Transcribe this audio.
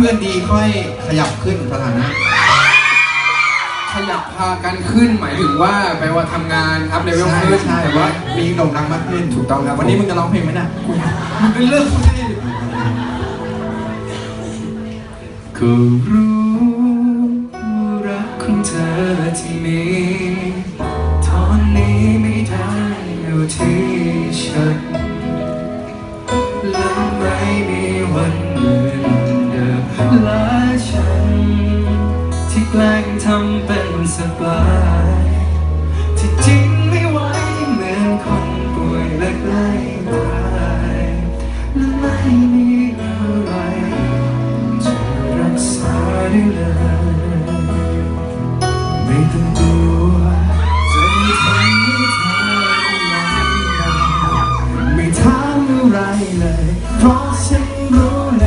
พื่อนดีค่อยขยับขึ้นสถานะ ขยับพากันขึ้นหมายถึงว่าแปลว่าทำงานครับเลเวลใช่ขึ้นใช่แต่ว่าว่ามีโด่งดังมากขึ้นถูกต้องครับ วันนี้มึงจะร้องเพลงไหมน่ะคุณมันเป็นเรื่องคุณที่ก็รู้ว่ารักของเธอที่มีตอนนี้ไม่ได้อยู่ที่ฉัน และฉัน ที่แกล้งทำเป็นสบาย ที่จริงไม่ไหวเหมือนคนป่วยและใกล้ตายและไม่มีอะไรจะรักษาได้เลยไม่ต้องกลัวจะม่ทำให้เธอลำบาไม่ถามอะไรเลย เพราะฉันรู้